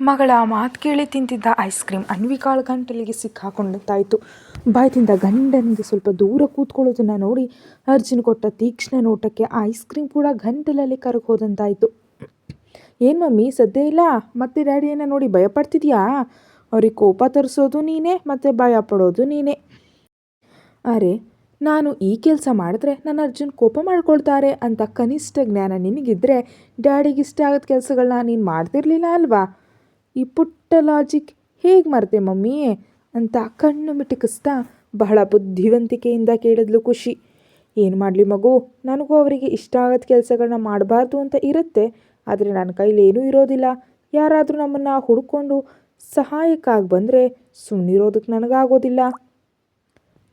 ಮಗಳ ಮಾತು ಕೇಳಿ ತಿಂತಿದ್ದ ಐಸ್ ಕ್ರೀಮ್ ಅನ್ವಿಕಾಳ ಗಂಟಲಿಗೆ ಸಿಕ್ಕಾಕೊಂಡಂತಾಯಿತು ಬಾಯ್ತಿಂದ ಗಂಡನಿಗೆ ಸ್ವಲ್ಪ ದೂರ ಕೂತ್ಕೊಳ್ಳೋದನ್ನು ನೋಡಿ ಅರ್ಜುನ್ ಕೊಟ್ಟ ತೀಕ್ಷ್ಣ ನೋಟಕ್ಕೆ ಐಸ್ ಕ್ರೀಮ್ ಕೂಡ ಗಂಟಲಲ್ಲಿ ಕರಗೋದಂತಾಯಿತು ಏನು ಮಮ್ಮಿ, ಸದ್ಯ ಇಲ್ಲ? ಮತ್ತೆ ಡ್ಯಾಡಿಯನ್ನು ನೋಡಿ ಭಯಪಡ್ತಿದ್ಯಾ? ಅವ್ರಿಗೆ ಕೋಪ ತರಿಸೋದು ನೀನೇ, ಮತ್ತು ಭಯ ಪಡೋದು ನೀನೇ. ಅರೆ, ನಾನು ಈ ಕೆಲಸ ಮಾಡಿದ್ರೆ ನನ್ನ ಅರ್ಜುನ್ ಕೋಪ ಮಾಡ್ಕೊಳ್ತಾರೆ ಅಂತ ಕನಿಷ್ಠ ಜ್ಞಾನ ನಿನಗಿದ್ದರೆ ಡ್ಯಾಡಿಗೆ ಇಷ್ಟ ಆಗದ ಕೆಲಸಗಳನ್ನ ನೀನು ಮಾಡ್ತಿರ್ಲಿಲ್ಲ ಅಲ್ವಾ? ಈ ಪುಟ್ಟ ಲಾಜಿಕ್ ಹೇಗೆ ಮರೆತೆ ಮಮ್ಮಿ ಅಂತ ಕಣ್ಣು ಮಿಟುಕಿಸ್ತಾ ಬಹಳ ಬುದ್ಧಿವಂತಿಕೆಯಿಂದ ಕೇಳಿದ್ಲು ಖುಷಿ. ಏನು ಮಾಡಲಿ ಮಗು, ನನಗೂ ಅವರಿಗೆ ಇಷ್ಟ ಆಗದ ಕೆಲಸಗಳನ್ನ ಮಾಡಬಾರ್ದು ಅಂತ ಇರುತ್ತೆ, ಆದರೆ ನನ್ನ ಕೈಲಿ ಏನೂ ಇರೋದಿಲ್ಲ. ಯಾರಾದರೂ ನಮ್ಮನ್ನು ಹುಡ್ಕೊಂಡು ಸಹಾಯಕ್ಕಾಗಿ ಬಂದರೆ ಸುಮ್ಮನಿರೋದಕ್ಕೆ ನನಗಾಗೋದಿಲ್ಲ.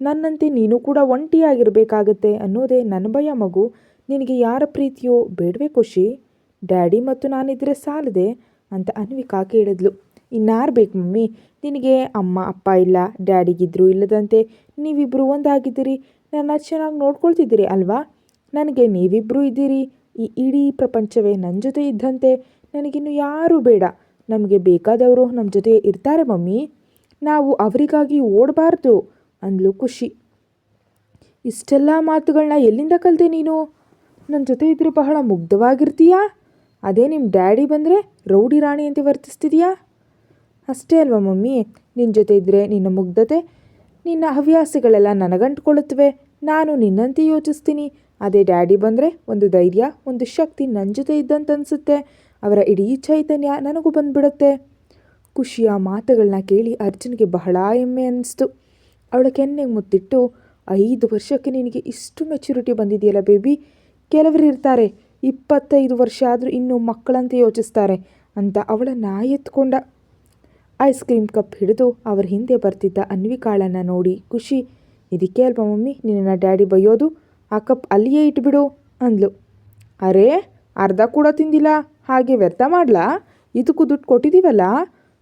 ನನ್ನಂತೆ ನೀನು ಕೂಡ ಒಂಟಿಯಾಗಿರಬೇಕಾಗತ್ತೆ ಅನ್ನೋದೇ ನನ್ನ ಭಯ ಮಗು. ನಿನಗೆ ಯಾರ ಪ್ರೀತಿಯೋ ಬೇಡವೇ ಖುಷಿ. ಡ್ಯಾಡಿ ಮತ್ತು ನಾನಿದ್ದರೆ ಸಾಲದೆ ಅಂತ ಅನ್ವಿಕಾ ಕೇಳಿದ್ಲು ಇನ್ನಾರು ಬೇಕು ಮಮ್ಮಿ. ನಿನಗೆ ಅಮ್ಮ, ಅಪ್ಪ ಇಲ್ಲ, ಡ್ಯಾಡಿಗಿದ್ರು ಇಲ್ಲದಂತೆ ನೀವಿಬ್ಬರು ಒಂದಾಗಿದ್ದೀರಿ. ನನ್ನ ಚೆನ್ನಾಗಿ ನೋಡ್ಕೊಳ್ತಿದ್ದೀರಿ ಅಲ್ವಾ? ನನಗೆ ನೀವಿಬ್ಬರು ಇದ್ದೀರಿ. ಈ ಇಡೀ ಪ್ರಪಂಚವೇ ನನ್ನ ಜೊತೆ ಇದ್ದಂತೆ ನನಗಿನ್ನು ಯಾರೂ ಬೇಡ. ನಮಗೆ ಬೇಕಾದವರು ನಮ್ಮ ಜೊತೆ ಇರ್ತಾರೆ ಮಮ್ಮಿ. ನಾವು ಅವರಿಗಾಗಿ ಓಡಬಾರ್ದು, ಅಂದ್ಲು ಖುಷಿ. ಇಷ್ಟೆಲ್ಲ ಮಾತುಗಳನ್ನ ಎಲ್ಲಿಂದ ಕಲಿತೆ ನೀನು? ನನ್ನ ಜೊತೆ ಇದ್ದರೆ ಬಹಳ ಮುಗ್ಧವಾಗಿರ್ತೀಯಾ? ಅದೇ ನಿಮ್ಮ ಡ್ಯಾಡಿ ಬಂದರೆ ರೌಡಿ ರಾಣಿ ಅಂತ ವರ್ತಿಸ್ತಿದೆಯಾ? ಅಷ್ಟೇ ಅಲ್ವಾ ಮಮ್ಮಿ? ನಿನ್ನ ಜೊತೆ ಇದ್ದರೆ ನಿನ್ನ ಮುಗ್ಧತೆ, ನಿನ್ನ ಹವ್ಯಾಸಗಳೆಲ್ಲ ನನಗಂಟ್ಕೊಳ್ಳುತ್ತವೆ. ನಾನು ನಿನ್ನಂತೆ ಯೋಚಿಸ್ತೀನಿ. ಅದೇ ಡ್ಯಾಡಿ ಬಂದರೆ ಒಂದು ಧೈರ್ಯ, ಒಂದು ಶಕ್ತಿ ನನ್ನ ಜೊತೆ ಇದ್ದಂತ ಅನಿಸುತ್ತೆ ಅವರ ಇಡೀ ಚೈತನ್ಯ ನನಗೂ ಬಂದ್ಬಿಡುತ್ತೆ. ಖುಷಿಯ ಮಾತುಗಳನ್ನ ಕೇಳಿ ಅರ್ಜುನ್ಗೆ ಬಹಳ ಹೆಮ್ಮೆ ಅನ್ನಿಸ್ತು ಅವಳ ಕೆನ್ನೆಗೆ ಮುತ್ತಿಟ್ಟು, ಐದು ವರ್ಷಕ್ಕೆ ನಿನಗೆ ಇಷ್ಟು ಮೆಚುರಿಟಿ ಬಂದಿದೆಯಲ್ಲ ಬೇಬಿ ಕೆಲವರು ಇರ್ತಾರೆ. ಇಪ್ಪತ್ತೈದು ವರ್ಷ ಆದರೂ ಇನ್ನೂ ಮಕ್ಕಳಂತೆ ಯೋಚಿಸ್ತಾರೆ ಅಂತ ಅವಳ ನಾಯಿ ಎತ್ಕೊಂಡ. ಐಸ್ ಕ್ರೀಮ್ ಕಪ್ ಹಿಡಿದು ಅವರ ಹಿಂದೆ ಬರ್ತಿದ್ದ ಅನ್ವಿಕಾಳನ್ನು ನೋಡಿ ಖುಷಿ. ಇದಕ್ಕೆ ಅಲ್ವಾ ಮಮ್ಮಿ ನಿನ್ನ ಡ್ಯಾಡಿ ಬೈಯೋದು ಆ ಕಪ್ ಅಲ್ಲಿಯೇ ಇಟ್ಬಿಡು ಅಂದ್ಲು. ಅರೇ, ಅರ್ಧ ಕೂಡ ತಿಂದಿಲ್ಲ, ಹಾಗೆ ವ್ಯರ್ಥ ಮಾಡ್ಲಾ? ಇದಕ್ಕೂ ದುಡ್ಡು ಕೊಟ್ಟಿದ್ದೀವಲ್ಲ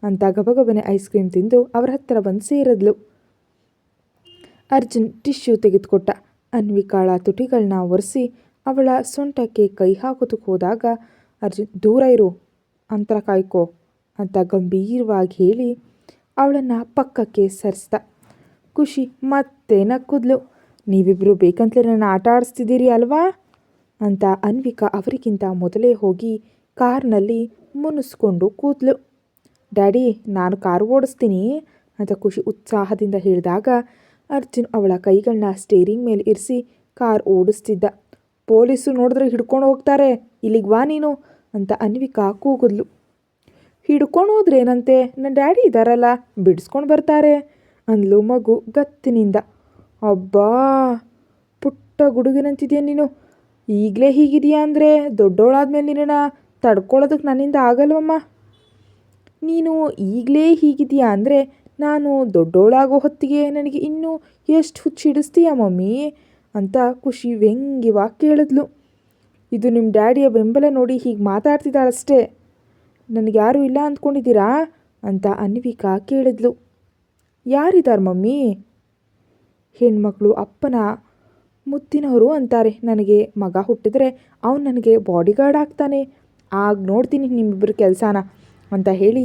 ಅಂತ ಗಬಗಬನೆ ಐಸ್ ಕ್ರೀಮ್ ತಿಂದು ಅವರ ಹತ್ತಿರ ಬಂದು ಸೇರಿದ್ಲು. ಅರ್ಜುನ್ ಟಿಶ್ಯೂ ತೆಗೆದುಕೊಟ್ಟ. ಅನ್ವಿಕಾಳ ತುಟಿಗಳನ್ನ ಒರೆಸಿ ಅವಳ ಸೊಂಟಕ್ಕೆ ಕೈ ಹಾಕೋದಕ್ಕೆ ಹೋದಾಗ, ಅರ್ಜುನ್, ದೂರ ಇರು, ಅಂತರ ಕಾಯ್ಕೋ ಅಂತ ಗಂಭೀರವಾಗಿ ಹೇಳಿ ಅವಳನ್ನು ಪಕ್ಕಕ್ಕೆ ಸರಿಸ್ದ ಖುಷಿ, ಮತ್ತೆ ನಕ್ಕುದ್ಲು. ನೀವಿಬ್ಬರು ಬೇಕಂತಲೇ ನನ್ನ ಆಟ ಆಡಿಸ್ತಿದ್ದೀರಿ ಅಲ್ವಾ? ಅಂತ ಅನ್ವಿಕಾ ಅವರಿಗಿಂತ ಮೊದಲೇ ಹೋಗಿ ಕಾರ್ನಲ್ಲಿ ಮುನಿಸ್ಕೊಂಡು ಕೂದ್ಲು. ಡ್ಯಾಡಿ, ನಾನು ಕಾರು ಓಡಿಸ್ತೀನಿ ಅಂತ ಖುಷಿ ಉತ್ಸಾಹದಿಂದ ಹೇಳಿದಾಗ, ಅರ್ಜುನ್ ಅವಳ ಕೈಗಳನ್ನ ಸ್ಟೇರಿಂಗ್ ಮೇಲೆ ಇರಿಸಿ ಕಾರ್ ಓಡಿಸ್ತಿದ್ದ. ಪೊಲೀಸು ನೋಡಿದ್ರೆ ಹಿಡ್ಕೊಂಡು ಹೋಗ್ತಾರೆ. ಇಲ್ಲಿಗೆ ಬಾ ನೀನು ಅಂತ ಅನ್ವಿಕಾ ಕೂಗಿದ್ಲು. ಹಿಡ್ಕೊಂಡು ಹೋದ್ರೇನಂತೆ? ನನ್ನ ಡ್ಯಾಡಿ ಇದ್ದಾರಲ್ಲ ಬಿಡಿಸ್ಕೊಂಡು ಬರ್ತಾರೆ ಅಂದ್ಲು ಮಗು ಗತ್ತಿನಿಂದ. ಅಬ್ಬಾ, ಪುಟ್ಟ ಗುಡುಗಿನಂತಿದ್ಯಾ ನೀನು? ಈಗಲೇ ಹೀಗಿದೆಯಾ ಅಂದರೆ ದೊಡ್ಡವಳಾದ್ಮೇಲೆ ನಿನ್ನ ತಡ್ಕೊಳ್ಳೋದಕ್ಕೆ ನನ್ನಿಂದ ಆಗಲ್ವಮ್ಮ? ನೀನು ಈಗಲೇ ಹೀಗಿದೆಯಾ ಅಂದರೆ ನಾನು ದೊಡ್ಡೋಳಾಗೋ ಹೊತ್ತಿಗೆ ನನಗೆ ಇನ್ನೂ ಎಷ್ಟು ಹುಚ್ಚಿಡಿಸ್ತೀಯ ಮಮ್ಮಿ? ಅಂತ ಖುಷಿ ವ್ಯಂಗ್ಯವಾಗಿ ಕೇಳಿದ್ಲು. ಇದು ನಿಮ್ಮ ಡ್ಯಾಡಿಯ ಬೆಂಬಲ ನೋಡಿ ಹೀಗೆ ಮಾತಾಡ್ತಿದ್ದಾಳಷ್ಟೇ. ನನಗೆ ಯಾರೂ ಇಲ್ಲ ಅಂದ್ಕೊಂಡಿದ್ದೀರಾ? ಅಂತ ಅನ್ವಿಕಾ ಕೇಳಿದ್ಲು. ಯಾರಿದ್ದಾರೆ ಮಮ್ಮಿ? ಹೆಣ್ಮಕ್ಳು ಅಪ್ಪನ ಮುತ್ತಿನವರು ಅಂತಾರೆ. ನನಗೆ ಮಗ ಹುಟ್ಟಿದ್ರೆ ಅವನು ನನಗೆ ಬಾಡಿಗಾರ್ಡ್ ಆಗ್ತಾನೆ. ಆಗ ನೋಡ್ತೀನಿ ನಿಮ್ಮಿಬ್ಬರ ಕೆಲಸನ, ಅಂತ ಹೇಳಿ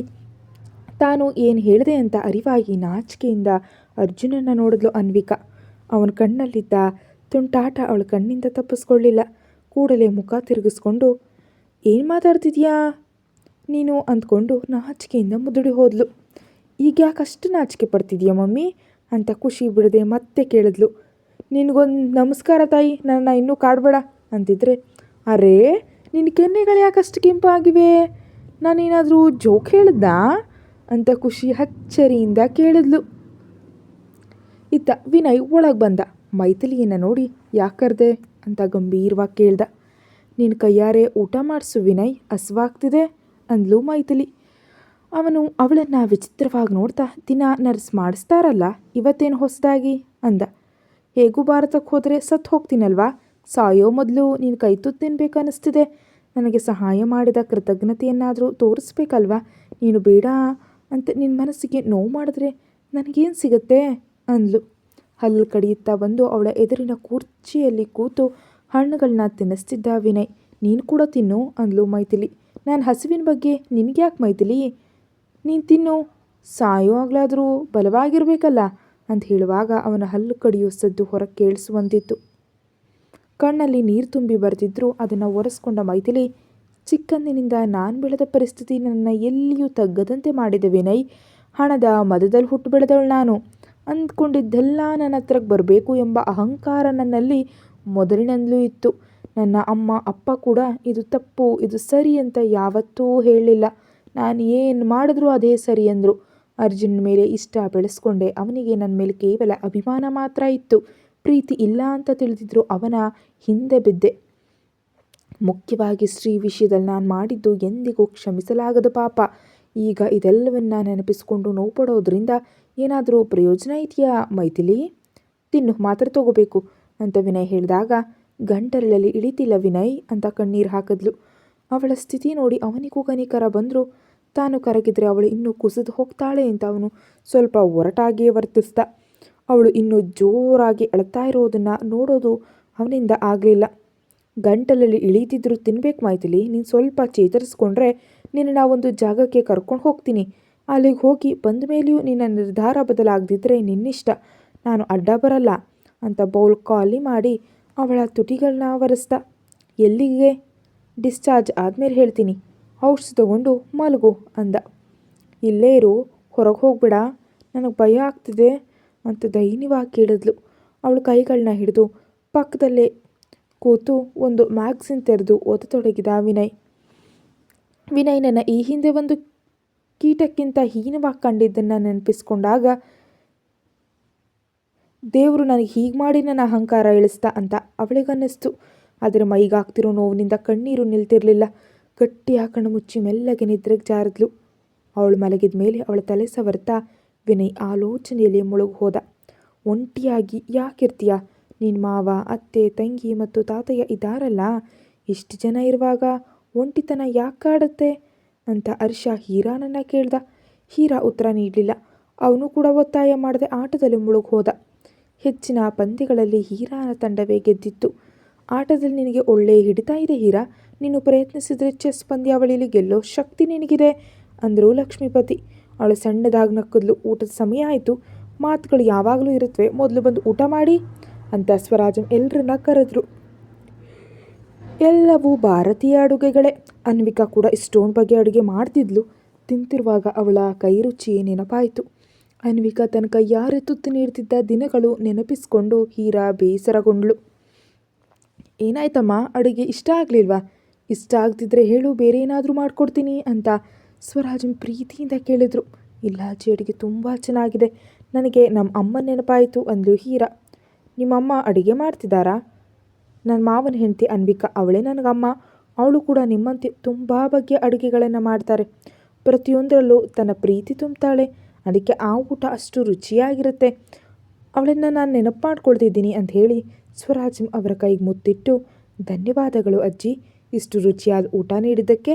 ತಾನು ಏನು ಹೇಳಿದೆ ಅಂತ ಅರಿವಾಗಿ ನಾಚಿಕೆಯಿಂದ ಅರ್ಜುನನ ನೋಡಿದ್ಲು ಅನ್ವಿಕಾ. ಅವನ ಕಣ್ಣಲ್ಲಿದ್ದ ತುಂಟಾಟ ಅವಳ ಕಣ್ಣಿಂದ ತಪ್ಪಿಸ್ಕೊಳ್ಳಿಲ್ಲ. ಕೂಡಲೇ ಮುಖ ತಿರುಗಿಸ್ಕೊಂಡು, ಏನು ಮಾತಾಡ್ತಿದ್ಯಾ? ನೀನು ಅಂದ್ಕೊಂಡು ನಾಚಿಕೆಯಿಂದ ಮುದುಡಿ ಹೋದ್ಲು. ಈಗ ಯಾಕಷ್ಟು ನಾಚಿಕೆ ಪಡ್ತಿದ್ಯಾ ಮಮ್ಮಿ? ಅಂತ ಖುಷಿ ಬಿಡದೆ ಮತ್ತೆ ಕೇಳಿದ್ಲು. ನಿನಗೊಂದು ನಮಸ್ಕಾರ ತಾಯಿ, ನನ್ನ ಇನ್ನೂ ಕಾಡಬೇಡ ಅಂತಿದ್ರೆ, ಅರೇ ನಿನ್ನ ಕೆನ್ನೆಗಳು ಯಾಕಷ್ಟು ಕೆಂಪಾಗಿವೆ? ನಾನೇನಾದರೂ ಜೋಕ್ ಹೇಳಿದ್ನಾ ಅಂತ ಖುಷಿ ಅಚ್ಚರಿಯಿಂದ ಕೇಳಿದ್ಲು. ಇತ್ತ ವಿನಯ್ ಒಳಗೆ ಬಂದ. ಮೈಥಿಲಿಯನ್ನು ನೋಡಿ ಯಾಕರ್ದೆ? ಅಂತ ಗಂಭೀರವಾಗಿ ಕೇಳ್ದ. ನಿನ್ನ ಕೈಯಾರೆ ಊಟ ಮಾಡಿಸು ವಿನಯ್, ಹಸ್ವಾಗ್ತಿದೆ ಅಂದ್ಲು ಮೈಥಿಲಿ. ಅವನು ಅವಳನ್ನು ವಿಚಿತ್ರವಾಗಿ ನೋಡ್ತಾ, ದಿನ ನರ್ಸ್ ಮಾಡಿಸ್ತಾರಲ್ಲ, ಇವತ್ತೇನು ಹೊಸದಾಗಿ? ಅಂದ. ಹೇಗೂ ಭಾರತಕ್ಕೆ ಹೋದರೆ ಸತ್ತು ಹೋಗ್ತೀನಲ್ವಾ? ಸಾಯೋ ಮೊದಲು ನೀನು ಕೈ ತುತ್ತು ತಿನ್ಬೇಕನ್ನಿಸ್ತಿದೆ ನನಗೆ ಸಹಾಯ ಮಾಡಿದ ಕೃತಜ್ಞತೆಯನ್ನಾದರೂ ತೋರಿಸ್ಬೇಕಲ್ವಾ? ನೀನು ಬೇಡ ಅಂತ ನಿನ್ನ ಮನಸ್ಸಿಗೆ ನೋವು ಮಾಡಿದ್ರೆ ನನಗೇನು ಸಿಗುತ್ತೆ? ಅಂದ್ಲು. ಹಲ್ಲು ಕಡಿಯುತ್ತಾ ಬಂದು ಅವಳ ಎದುರಿನ ಕುರ್ಚಿಯಲ್ಲಿ ಕೂತು ಹಣ್ಣುಗಳನ್ನ ತಿನ್ನಿಸ್ತಿದ್ದ ವಿನಯ್. ನೀನು ಕೂಡ ತಿನ್ನು, ಅಂದ್ಲು ಮೈಥಿಲಿ. ನಾನು ಹಸುವಿನ ಬಗ್ಗೆ ನಿನಗೆ ಯಾಕೆ ಮೈಥಿಲಿ? ನೀನು ತಿನ್ನು. ಸಾಯೋ ಆಗ್ಲಾದರೂ ಬಲವಾಗಿರಬೇಕಲ್ಲ ಅಂತ ಹೇಳುವಾಗ ಅವನ ಹಲ್ಲು ಕಡಿಯೋ ಸದ್ದು ಹೊರಗೆ ಕೇಳಿಸುವಂತಿತ್ತು. ಕಣ್ಣಲ್ಲಿ ನೀರು ತುಂಬಿ ಬರೆದಿದ್ದರೂ ಅದನ್ನು ಒರೆಸ್ಕೊಂಡ ಮೈಥಿಲಿ, ಚಿಕ್ಕಂದಿನಿಂದ ನಾನು ಬೆಳೆದ ಪರಿಸ್ಥಿತಿ ನನ್ನ ಎಲ್ಲಿಯೂ ತಗ್ಗದಂತೆ ಮಾಡಿದ ವಿನಯ್. ಹಣದ ಮದದಲ್ಲಿ ಹುಟ್ಟು ಬೆಳೆದವಳು ನಾನು. ಅಂದ್ಕೊಂಡಿದ್ದೆಲ್ಲ ನನ್ನ ಹತ್ರಕ್ಕೆ ಬರಬೇಕು ಎಂಬ ಅಹಂಕಾರ ನನ್ನಲ್ಲಿ ಮೊದಲಿನಿಂದಲೂ ಇತ್ತು. ನನ್ನ ಅಮ್ಮ, ಅಪ್ಪ ಕೂಡ ಇದು ತಪ್ಪು, ಇದು ಸರಿ ಅಂತ ಯಾವತ್ತೂ ಹೇಳಲಿಲ್ಲ. ನಾನು ಏನು ಮಾಡಿದ್ರೂ ಅದೇ ಸರಿ ಅಂದರು. ಅರ್ಜುನ್ ಮೇಲೆ ಇಷ್ಟ ಬೆಳೆಸ್ಕೊಂಡೆ. ಅವನಿಗೆ ನನ್ನ ಮೇಲೆ ಕೇವಲ ಅಭಿಮಾನ ಮಾತ್ರ ಇತ್ತು. ಪ್ರೀತಿ ಇಲ್ಲ ಅಂತ ತಿಳಿದಿದ್ರು ಅವನ ಹಿಂದೆ ಬಿದ್ದೆ. ಮುಖ್ಯವಾಗಿ ಶ್ರೀ ವಿಷಯದಲ್ಲಿ ನಾನು ಮಾಡಿದ್ದು ಎಂದಿಗೂ ಕ್ಷಮಿಸಲಾಗದ ಪಾಪ. ಈಗ ಇದೆಲ್ಲವನ್ನ ನೆನಪಿಸಿಕೊಂಡು ನೋವು ಪಡೋದ್ರಿಂದ ಏನಾದರೂ ಪ್ರಯೋಜನ ಇದೆಯಾ ಮೈಥಿಲಿ? ತಿನ್ನು, ಮಾತ್ರ ತಗೋಬೇಕು ಅಂತ ವಿನಯ್ ಹೇಳಿದಾಗ, ಗಂಟಲಲ್ಲಿ ಇಳಿತಿಲ್ಲ ವಿನಯ್ ಅಂತ ಕಣ್ಣೀರು ಹಾಕಿದ್ಲು. ಅವಳ ಸ್ಥಿತಿ ನೋಡಿ ಅವನಿಗೂ ಕನಿಕರ ಬಂದರೂ. ತಾನು ಕರಗಿದ್ರೆ ಅವಳು ಇನ್ನೂ ಕುಸಿದು ಹೋಗ್ತಾಳೆ ಅಂತ ಅವನು ಸ್ವಲ್ಪ ಒರಟಾಗಿಯೇ ವರ್ತಿಸ್ದ. ಅವಳು ಇನ್ನೂ ಜೋರಾಗಿ ಅಳ್ತಾ ಇರೋದನ್ನು ನೋಡೋದು ಅವನಿಂದ ಆಗಲಿಲ್ಲ. ಗಂಟಲಲ್ಲಿ ಇಳಿತಿದ್ರು ತಿನ್ಬೇಕು ಮೈಥಿಲಿ, ನೀನು ಸ್ವಲ್ಪ ಚೇತರಿಸ್ಕೊಂಡ್ರೆ ನಿನ್ನ ಒಂದು ಜಾಗಕ್ಕೆ ಕರ್ಕೊಂಡು ಹೋಗ್ತೀನಿ. ಅಲ್ಲಿಗೆ ಹೋಗಿ ಬಂದ ಮೇಲೆಯೂ ನಿನ್ನ ನಿರ್ಧಾರ ಬದಲಾಗದಿದ್ದರೆ ನಿನ್ನಿಷ್ಟ. ನಾನು ಅಡ್ಡ ಬರಲ್ಲ ಅಂತ ಬೌಲ್ ಖಾಲಿ ಮಾಡಿ ಅವಳ ತುಟಿಗಳನ್ನ ಒರೆಸ್ದ ಎಲ್ಲಿಗೆ? ಡಿಸ್ಚಾರ್ಜ್ ಆದಮೇಲೆ ಹೇಳ್ತೀನಿ. ಔಷಧಿ ತಗೊಂಡು ಮಲಗು ಅಂದ. ಇಲ್ಲೇ ಇರು, ಹೊರಗೆ ಹೋಗ್ಬೇಡ. ನನಗೆ ಭಯ ಆಗ್ತಿದೆ ಅಂತ ದೈನ್ಯವಾಗಿ ಕೇಳಿದ್ಲು. ಅವಳು ಕೈಗಳನ್ನ ಹಿಡಿದು ಪಕ್ಕದಲ್ಲೇ ಕೂತು ಒಂದು ಮ್ಯಾಗ್ಝಿನ್ ತೆರೆದು ಓದತೊಡಗಿದ ವಿನಯ್. ವಿನಯ್ ನನ್ನ ಈ ಹಿಂದೆ ಒಂದು ಕೀಟಕ್ಕಿಂತ ಹೀನವಾಗಿ ಕಂಡಿದ್ದನ್ನು ನೆನಪಿಸ್ಕೊಂಡಾಗ, ದೇವರು ನನಗೆ ಹೀಗೆ ಮಾಡಿ ನನ್ನ ಅಹಂಕಾರ ಇಳಿಸ್ತಾ ಅಂತ ಅವಳಿಗನ್ನಿಸ್ತು. ಆದರೆ ಮೈಗಾಗ್ತಿರೋ ನೋವಿನಿಂದ ಕಣ್ಣೀರು ನಿಲ್ತಿರಲಿಲ್ಲ. ಗಟ್ಟಿಯಾಗಿ ಕಣ್ಣು ಮುಚ್ಚಿ ಮೆಲ್ಲಗೆ ನಿದ್ರೆಗೆ ಜಾರಿದ್ಲು. ಅವಳು ಮಲಗಿದ ಮೇಲೆ ಅವಳ ತಲೆ ಸವರ್ತಾ ವಿನಯ್ ಆಲೋಚನೆಯಲ್ಲಿ ಮುಳುಗು ಹೋದ ಒಂಟಿಯಾಗಿ ಯಾಕಿರ್ತೀಯ? ನಿನ್ನ ಮಾವ, ಅತ್ತೆ, ತಂಗಿ ಮತ್ತು ತಾತಯ್ಯ ಇದ್ದಾರಲ್ಲ? ಇಷ್ಟು ಜನ ಇರುವಾಗ ಒಂಟಿತನ ಯಾಕೆ ಕಾಡುತ್ತೆ ಅಂತ ಹರ್ಷ ಹೀರಾನನ್ನು ಕೇಳ್ದ. ಹೀರಾ ಉತ್ತರ ನೀಡಲಿಲ್ಲ. ಅವನು ಕೂಡ ಒತ್ತಾಯ ಮಾಡದೆ ಆಟದಲ್ಲಿ ಮುಳುಗೋದ ಹೆಚ್ಚಿನ ಪಂದ್ಯಗಳಲ್ಲಿ ಹೀರಾನ ತಂಡವೇ ಗೆದ್ದಿತ್ತು. ಆಟದಲ್ಲಿ ನಿನಗೆ ಒಳ್ಳೆ ಹಿಡಿತಾ ಇದೆ ಹೀರಾ. ನೀನು ಪ್ರಯತ್ನಿಸಿದರೆ ಚೆಸ್ ಪಂದ್ಯಾವಳಿಯಲ್ಲಿ ಗೆಲ್ಲೋ ಶಕ್ತಿ ನಿನಗಿದೆ ಅಂದರು ಲಕ್ಷ್ಮೀಪತಿ. ಅವಳು ಸಣ್ಣದಾಗಿ ನಕ್ಕದ್ಲು, ಊಟದ ಸಮಯ ಆಯಿತು. ಮಾತುಗಳು ಯಾವಾಗಲೂ ಇರುತ್ತವೆ ಮೊದಲು ಬಂದು ಊಟ ಮಾಡಿ ಅಂತ ಸ್ವರಾಜನ್ ಎಲ್ಲರನ್ನ ಕರೆದ್ರು. ಎಲ್ಲವೂ ಭಾರತೀಯ ಅಡುಗೆಗಳೇ. ಅನ್ವಿಕಾ ಕೂಡ ಇಷ್ಟೊಂದು ಬಗ್ಗೆ ಅಡುಗೆ ಮಾಡ್ತಿದ್ಲು. ತಿಂತಿರುವಾಗ ಅವಳ ಕೈ ರುಚಿ ನೆನಪಾಯಿತು. ಅನ್ವಿಕಾ ತನ್ನ ಕೈಯಾರೆ ತುತ್ತು ನೀಡ್ತಿದ್ದ ದಿನಗಳು ನೆನಪಿಸ್ಕೊಂಡು ಹೀರಾ ಬೇಸರಗೊಂಡ್ಳು. ಏನಾಯ್ತಮ್ಮ, ಅಡುಗೆ ಇಷ್ಟ ಆಗಲಿಲ್ವಾ? ಇಷ್ಟ ಆಗ್ತಿದ್ರೆ ಹೇಳು ಬೇರೆ ಏನಾದರೂ ಮಾಡಿಕೊಡ್ತೀನಿ ಅಂತ ಸ್ವರಾಜನ್ ಪ್ರೀತಿಯಿಂದ ಕೇಳಿದ್ರು. ಇಲ್ಲ, ಅಜ್ಜಿ, ಅಡುಗೆ ತುಂಬ ಚೆನ್ನಾಗಿದೆ. ನನಗೆ ನಮ್ಮ ಅಮ್ಮ ನೆನಪಾಯಿತು ಅಂದಳು ಹೀರಾ. ನಿಮ್ಮಮ್ಮ ಅಡುಗೆ ಮಾಡ್ತಿದ್ದಾರಾ? ನನ್ನ ಮಾವನ ಹೆಂಡತಿ ಅನ್ವಿಕಾ ಅವಳೇ ನನಗಮ್ಮ. ಅವಳು ಕೂಡ ನಿಮ್ಮಂತೆ ತುಂಬ ಬಗೆಯ ಅಡುಗೆಗಳನ್ನು ಮಾಡ್ತಾರೆ. ಪ್ರತಿಯೊಂದರಲ್ಲೂ ತನ್ನ ಪ್ರೀತಿ ತುಂಬ್ತಾಳೆ. ಅದಕ್ಕೆ ಆ ಊಟ ಅಷ್ಟು ರುಚಿಯಾಗಿರುತ್ತೆ. ಅವಳನ್ನು ನಾನು ನೆನಪು ಮಾಡ್ಕೊಳ್ತಿದ್ದೀನಿ ಅಂತ ಹೇಳಿ ಸ್ವರಾಜ್ ಅವರ ಕೈಗೆ ಮುತ್ತಿಟ್ಟು, ಧನ್ಯವಾದಗಳು ಅಜ್ಜಿ. ಇಷ್ಟು ರುಚಿಯಾದ ಊಟ ನೀಡಿದ್ದಕ್ಕೆ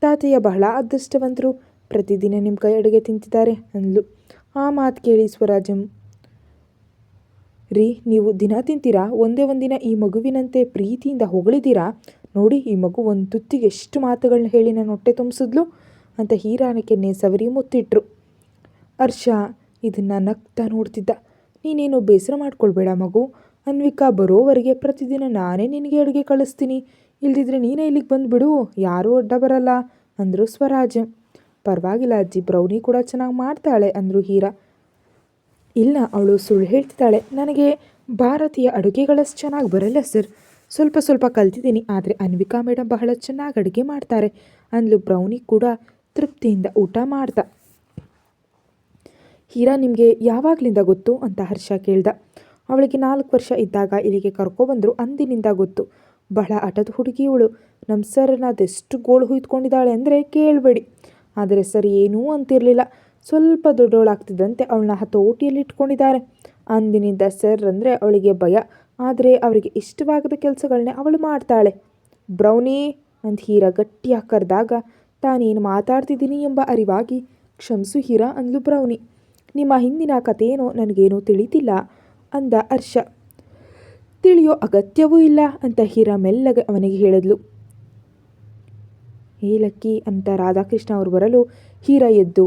ತಾತಯ್ಯ ಬಹಳ ಅದೃಷ್ಟವಂತರು. ಪ್ರತಿದಿನ ನಿಮ್ಮ ಕೈ ಅಡುಗೆ ತಿಂತಿದ್ದಾರೆ ಅಂದ್ಲು. ಆ ಮಾತು ಕೇಳಿ ಸ್ವರಾಜಂ ರೀ, ನೀವು ದಿನ ತಿಂತೀರಾ? ಒಂದೇ ಒಂದಿನ ಈ ಮಗುವಿನಂತೆ ಪ್ರೀತಿಯಿಂದ ಹೊಗಳಿದ್ದೀರಾ ನೋಡಿ, ಈ ಮಗು ಒಂದು ತುತ್ತಿಗೆ ಎಷ್ಟು ಮಾತುಗಳನ್ನ ಹೇಳಿ ನಾನು ಹೊಟ್ಟೆ ತುಂಬಿಸಿದ್ಲು ಅಂತ ಹೀರಾನಕ್ಕೆ ಸವರಿ ಮುತ್ತಿಟ್ರು. ಹರ್ಷ, ಇದನ್ನು ನಗ್ತಾ ನೋಡ್ತಿದ್ದ. ನೀನೇನು ಬೇಸರ ಮಾಡ್ಕೊಳ್ಬೇಡ ಮಗು. ಅನ್ವಿಕಾ ಬರೋವರೆಗೆ ಪ್ರತಿದಿನ ನಾನೇ ನಿನಗೆ ಅಡುಗೆ ಕಳಿಸ್ತೀನಿ. ಇಲ್ದಿದ್ರೆ ನೀನೇ ಇಲ್ಲಿಗೆ ಬಂದುಬಿಡು. ಯಾರೂ ಅಡ್ಡ ಬರಲ್ಲ ಅಂದರು ಸ್ವರಾಜ್. ಪರವಾಗಿಲ್ಲ, ಅಜ್ಜಿ, ಬ್ರೌನಿ ಕೂಡ ಚೆನ್ನಾಗಿ ಮಾಡ್ತಾಳೆ ಅಂದರು ಹೀರಾ. ಇಲ್ಲ, ಅವಳು ಸುಳ್ಳು ಹೇಳ್ತಿದ್ದಾಳೆ. ನನಗೆ ಭಾರತೀಯ ಅಡುಗೆಗಳಷ್ಟು ಚೆನ್ನಾಗಿ ಬರಲ್ಲ, ಸರ್. ಸ್ವಲ್ಪ ಸ್ವಲ್ಪ ಕಲ್ತಿದ್ದೀನಿ, ಆದರೆ ಅನ್ವಿಕಾ ಮೇಡಮ್ ಬಹಳ ಚೆನ್ನಾಗಿ ಅಡುಗೆ ಮಾಡ್ತಾರೆ. ಅಂದ್ಲು ಬ್ರೌನಿ ಕೂಡ ತೃಪ್ತಿಯಿಂದ ಊಟ ಮಾಡ್ದ. ಹೀರಾ, ನಿಮಗೆ ಯಾವಾಗಲಿಂದ ಗೊತ್ತು? ಅಂತ ಹರ್ಷ ಕೇಳ್ದ. ಅವಳಿಗೆ ನಾಲ್ಕು ವರ್ಷ ಇದ್ದಾಗ ಇಲ್ಲಿಗೆ ಕರ್ಕೊಬಂದರು ಅಂದಿನಿಂದ ಗೊತ್ತು. ಬಹಳ ಆಟದ ಹುಡುಗಿ ಇವಳು. ನಮ್ಮ ಸರ್ನ ಅದೆಷ್ಟು ಗೋಳು ಹುಯ್ದುಕೊಂಡಿದ್ದಾಳೆ ಅಂದರೆ ಕೇಳಬೇಡಿ. ಆದರೆ ಸರ್, ಏನೂ ಅಂತಿರಲಿಲ್ಲ. ಸ್ವಲ್ಪ ದೊಡ್ಡವಳಾಗ್ತಿದ್ದಂತೆ ಅವಳನ್ನ ಹತೋಟಿಯಲ್ಲಿ ಇಟ್ಕೊಂಡಿದ್ದಾರೆ. ಅಂದಿನಿಂದ ಸರ್ ಅಂದರೆ ಅವಳಿಗೆ ಭಯ. ಆದರೆ ಅವರಿಗೆ ಇಷ್ಟವಾಗದ ಕೆಲಸಗಳನ್ನೇ ಅವಳು ಮಾಡ್ತಾಳೆ. ಬ್ರೌನಿ ಅಂತ ಹೀರಾ ಗಟ್ಟಿಯಾಗಿ ಕರೆದಾಗ, ತಾನೇನು ಮಾತಾಡ್ತಿದ್ದೀನಿ ಎಂಬ ಅರಿವಾಗಿ ಕ್ಷಮಿಸು ಹೀರಾ ಅಂದ್ಲು ಬ್ರೌನಿ. ನಿಮ್ಮ ಹಿಂದಿನ ಕಥೆಯೇನೋ ನನಗೇನೂ ತಿಳಿತಿಲ್ಲ ಅಂದ ಹರ್ಷ. ತಿಳಿಯೋ ಅಗತ್ಯವೂ ಇಲ್ಲ ಅಂತ ಹೀರಾ ಮೆಲ್ಲಗೆ ಅವನಿಗೆ ಹೇಳಿದ್ಲು. ಏಲಕ್ಕಿ ಅಂತ ರಾಧಾಕೃಷ್ಣ ಅವರು ಬರಲು ಹೀರಾ ಎದ್ದು